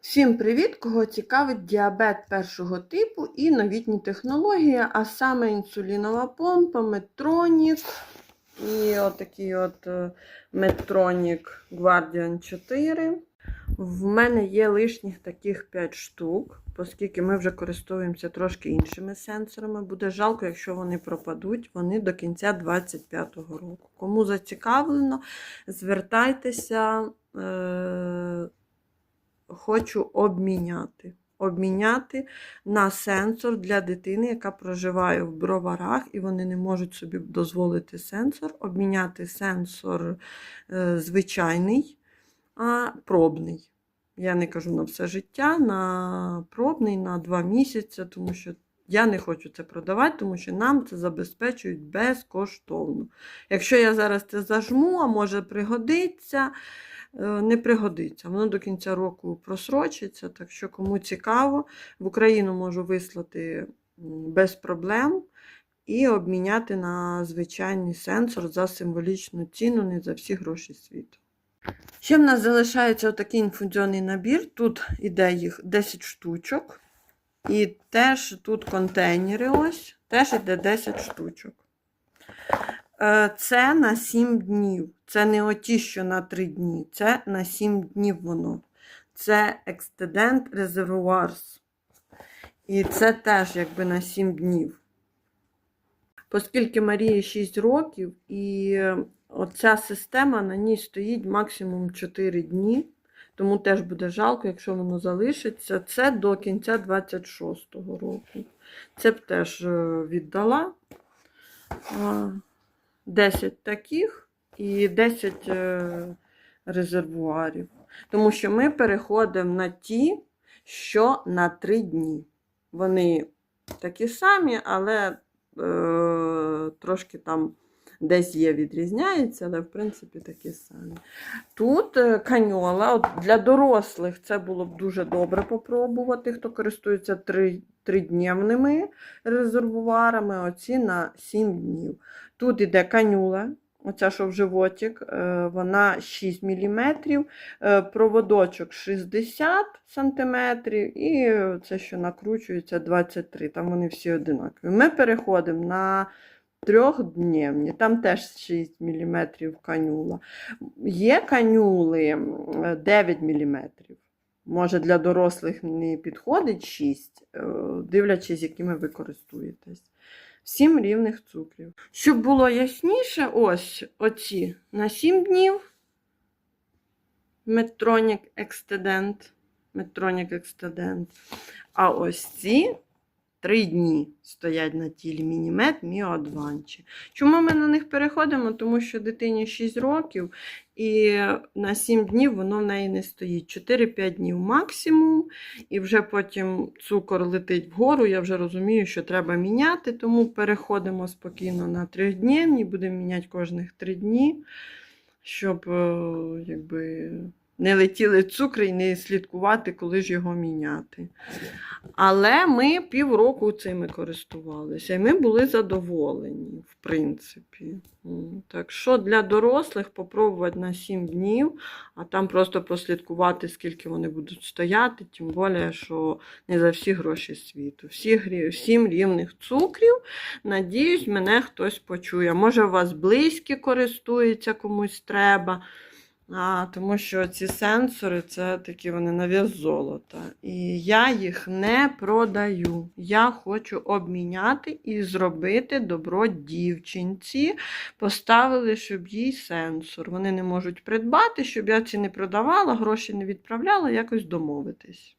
Всім привіт! Кого цікавить діабет першого типу і новітні технології, а саме інсулінова помпа, Medtronic і отакий от Medtronic Guardian 4. В мене є лишніх таких 5 штук, оскільки ми вже користуємося трошки іншими сенсорами. Буде жалко, якщо вони пропадуть. Вони до кінця 2025 року. Кому зацікавлено, звертайтеся. Е- хочу обміняти. Обміняти на сенсор для дитини, яка проживає в броварах, і вони не можуть собі дозволити сенсор. Обміняти сенсор е, звичайний, а пробний. Я не кажу на все життя, на пробний, на два місяці, тому що я не хочу це продавати, тому що нам це забезпечують безкоштовно. Якщо я зараз це зажму, а може пригодиться. Е, не пригодиться. Воно до кінця року просрочиться, так що кому цікаво, в Україну можу вислати без проблем і обміняти на звичайний сенсор за символічну ціну, не за всі гроші світу. Ще в нас залишається отакий інфузіонний набір. Тут іде їх 10 штучок. І теж тут контейнери ось, теж іде 10 штучок. Е, Це на 7 днів. Це не оті, що на 3 дні. Це на 7 днів воно. Це Extended Reservoirs. І це теж якби на 7 днів. Оскільки Марії 6 років, і оця система на ній стоїть максимум 4 дні. Тому теж буде жалко, якщо воно залишиться. Це до кінця 26-го року. Це б теж е, віддала. 10 таких і 10 е, резервуарів. Тому що ми переходимо на ті, що на 3 дні. Вони такі самі, але е, трошки там десь є відрізняється, але в принципі такі самі. Тут е, каньола для дорослих це було б дуже добре попробувати, хто користується 3 тридневними резервуарами, оці на 7 днів. Тут іде канюла, оця, що в животик, е, вона 6 мм, проводочок 60 см, і це, що накручується, 23 Там вони всі одинакові. Ми переходимо на трьохдневні, там теж 6 мм канюла. Є канюли 9 мм. Може, для дорослих не підходить 6, е, дивлячись, якими ви користуєтесь. 7 рівних цукрів. Щоб було ясніше, ось оці на 7 днів. Medtronic Extended. Medtronic Extended. А ось ці 3 дні стоять на тілі Мінімет Advance. Чому ми на них переходимо? Тому що дитині 6 років, і на 7 днів воно в неї не стоїть. 4-5 днів максимум, і вже потім цукор летить вгору. Я вже розумію, що треба міняти, тому переходимо спокійно на 3 дні, будемо міняти кожних 3 дні, щоб е, якби, не летіли цукри і не слідкувати, коли ж його міняти. Але ми півроку цими користувалися, і ми були задоволені, в принципі. Так що для дорослих попробувати на 7 днів, а там просто прослідкувати, скільки вони будуть стояти, тим більше, що не за всі гроші світу. Всі, Сім рівних цукрів. Надіюсь, мене хтось почує. Може, у вас близькі користуються, комусь треба. А, Тому що ці сенсори це такі вони на вес золота. І я їх не продаю. Я хочу обміняти і зробити добро дівчинці. Поставили, щоб їй сенсор. Вони не можуть придбати, щоб я ці не продавала, гроші не відправляла, якось домовитись.